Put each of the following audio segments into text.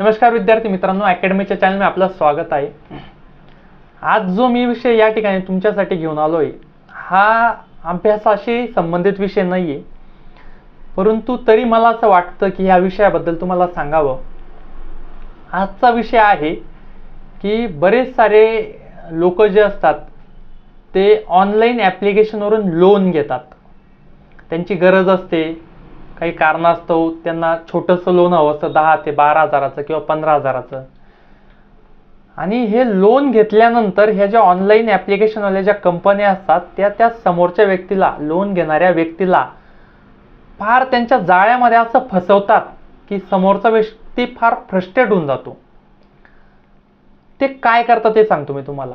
नमस्कार विद्यार्थी मित्रांनो अकॅडमीच्या चॅनलमध्ये आपलं स्वागत आहे. आज जो मी विषय या ठिकाणी तुमच्यासाठी घेऊन आलो आहे हा अभ्यासाशी संबंधित विषय नाही आहे परंतु तरी मला असं वाटतं की ह्या विषयाबद्दल तुम्हाला सांगावं. आजचा विषय आहे की बरेच सारे लोक जे असतात ते ऑनलाईन ॲप्लिकेशनवरून लोन घेतात. त्यांची गरज असते काही कारणास्तव त्यांना छोटंसं लोन हवं असतं दहा ते बारा हजाराचं किंवा पंधरा हजाराचं. आणि हे लोन घेतल्यानंतर ह्या ज्या ऑनलाईन ॲप्लिकेशनवाल्या ज्या कंपन्या असतात त्या त्या समोरच्या व्यक्तीला लोन घेणाऱ्या व्यक्तीला फार त्यांच्या जाळ्यामध्ये असं फसवतात की समोरचा व्यक्ती फार फ्रस्ट्रेट होऊन जातो. ते काय करतात ते सांगतो मी तुम्हाला.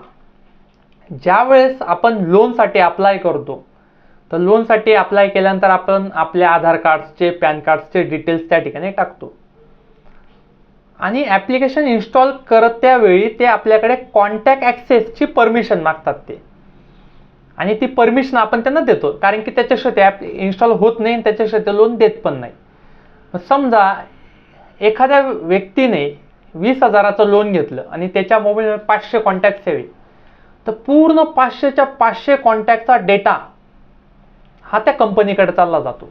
ज्यावेळेस आपण लोनसाठी अप्लाय करतो तर लोनसाठी अप्लाय केल्यानंतर आपण आपल्या आधार कार्ड्सचे पॅन कार्ड्सचे डिटेल्स त्या ठिकाणी टाकतो. आणि ॲप्लिकेशन इन्स्टॉल करत त्यावेळी ते आपल्याकडे कॉन्टॅक्ट ॲक्सेसची परमिशन मागतात ते. आणि ती परमिशन आपण त्यांना देतो कारण की त्याच्याशिवाय ते ॲप इन्स्टॉल होत नाही आणि त्याच्याशिवाय ते लोन देत पण नाही. समजा एखाद्या व्यक्तीने वीस हजाराचं लोन घेतलं आणि त्याच्या मोबाईलवर पाचशे कॉन्टॅक्ट सेवे तर पूर्ण पाचशेच्या पाचशे कॉन्टॅक्टचा डेटा हा त्या कंपनीकडे चालला जातो.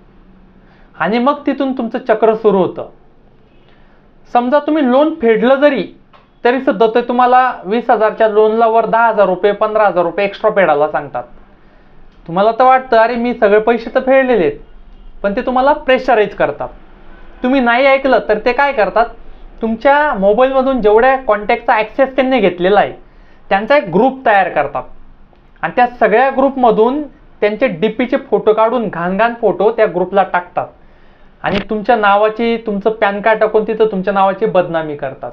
आणि मग तिथून तुमचं चक्र सुरू होतं. समजा तुम्ही लोन फेडलं जरी तरी सुद्धा ते तुम्हाला वीस हजारच्या लोनला वर दहा हजार रुपये पंधरा हजार रुपये एक्स्ट्रा फेडायला सांगतात. तुम्हाला तर वाटतं अरे मी सगळे पैसे तर फेडलेले आहेत पण ते तुम्हाला प्रेशराईज करतात. तुम्ही नाही ऐकलं तर ते काय करतात? तुमच्या मोबाईलमधून जेवढ्या कॉन्टॅक्टचा ॲक्सेस त्यांनी घेतलेला आहे त्यांचा एक ग्रुप तयार करतात. आणि त्या सगळ्या ग्रुपमधून त्यांचे डी पीचे फोटो काढून घाण घाण फोटो त्या ग्रुपला टाकतात. आणि तुमच्या नावाची तुमचं पॅन कार्ड टाकून तिथं तुमच्या नावाची बदनामी करतात.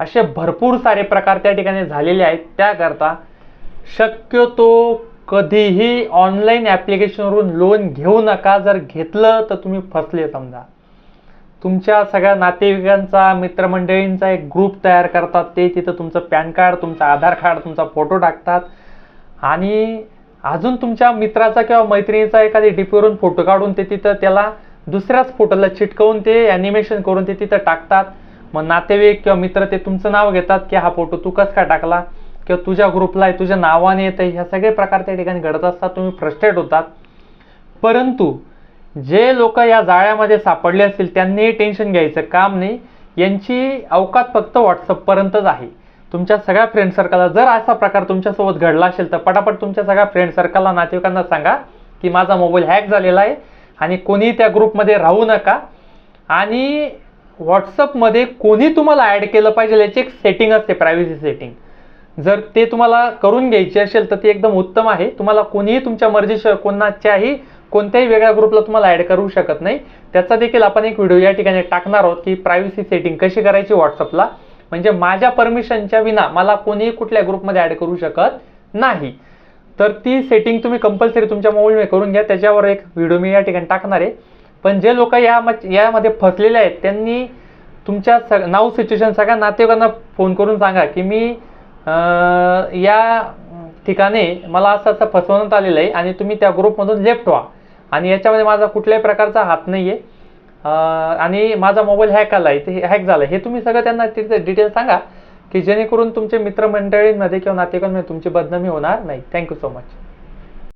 असे भरपूर सारे प्रकार त्या ठिकाणी झालेले आहेत. त्याकरता शक्यतो कधीही ऑनलाईन ॲप्लिकेशनवरून लोन घेऊ नका. जर घेतलं तर तुम्ही फसले समजा. तुमच्या सगळ्या नातेवाईकांचा मित्रमंडळींचा एक ग्रुप तयार करतात. ते तिथं तुमचं पॅन कार्ड तुमचं आधार कार्ड तुमचा फोटो टाकतात. आणि अजून तुमच्या मित्राचा किंवा मैत्रिणीचा एखादी डीपीवरून फोटो काढून ते तिथं त्याला दुसऱ्याच फोटोला चिटकवून ते ॲनिमेशन करून ते तिथं टाकतात. मग नातेवाईक किंवा मित्र ते तुमचं नाव घेतात की हा फोटो तू कस काय टाकला? किंवा तुझ्या ग्रुपला आहे तुझ्या नावाने येतं ह्या सगळे प्रकार त्या ठिकाणी घडत असतात तुम्ही फ्रस्ट्रेट होतात. परंतु जे लोक या जाळ्यामध्ये सापडले असतील त्यांनी टेन्शन घ्यायचं काम नाही. यांची अवकात फक्त व्हॉट्सअपपर्यंतच आहे. तुमच्या सगळ्या फ्रेंड सर्कलला जर असा प्रकार तुमच्यासोबत घडला असेल तर पटापट तुमच्या सगळ्या फ्रेंड सर्कलला नातेवाईकांना सांगा की माझा मोबाईल हॅक झालेला आहे आणि कोणीही त्या ग्रुपमध्ये राहू नका. आणि व्हॉट्सअपमध्ये कोणी तुम्हाला ॲड केलं पाहिजे याची एक सेटिंग असते प्रायव्हसी सेटिंग जर ते तुम्हाला करून घ्यायची असेल तर ती एकदम उत्तम आहे. तुम्हाला कोणीही तुमच्या मर्जीशिवाय कोणाच्याही कोणत्याही वेगळ्या ग्रुपला तुम्हाला ॲड करू शकत नाही. त्याचा देखील आपण एक व्हिडिओ या ठिकाणी टाकणार आहोत की प्रायव्हसी सेटिंग कशी करायची व्हॉट्सअपला म्हणजे माझ्या परमिशनच्या विना मला कोणीही कुठल्या ग्रुपमध्ये ॲड करू शकत नाही. तर ती सेटिंग तुम्ही कंपल्सरी तुमच्या मोबाईलमध्ये करून घ्या. त्याच्यावर एक व्हिडिओ मी या ठिकाणी टाकणार आहे. पण जे लोक या यामध्ये फसलेले आहेत त्यांनी तुमच्या सग नाव सिच्युएशन सगळ्या नातेवाईकांना फोन करून सांगा की मी या ठिकाणी मला असं असं फसवण्यात आलेलं आहे आणि तुम्ही त्या ग्रुपमधून लेफ्ट व्हा. आणि याच्यामध्ये माझा कुठल्याही प्रकारचा हात नाही आहे आणि माझा मोबाईल हॅक आला आहे ते हॅक झालं हे तुम्ही सगळं त्यांना तिथे डिटेल सांगा की जेणेकरून तुमचे मित्रमंडळींमध्ये किंवा नातेवाईकांमध्ये तुमची बदनामी होणार नाही. Thank you so much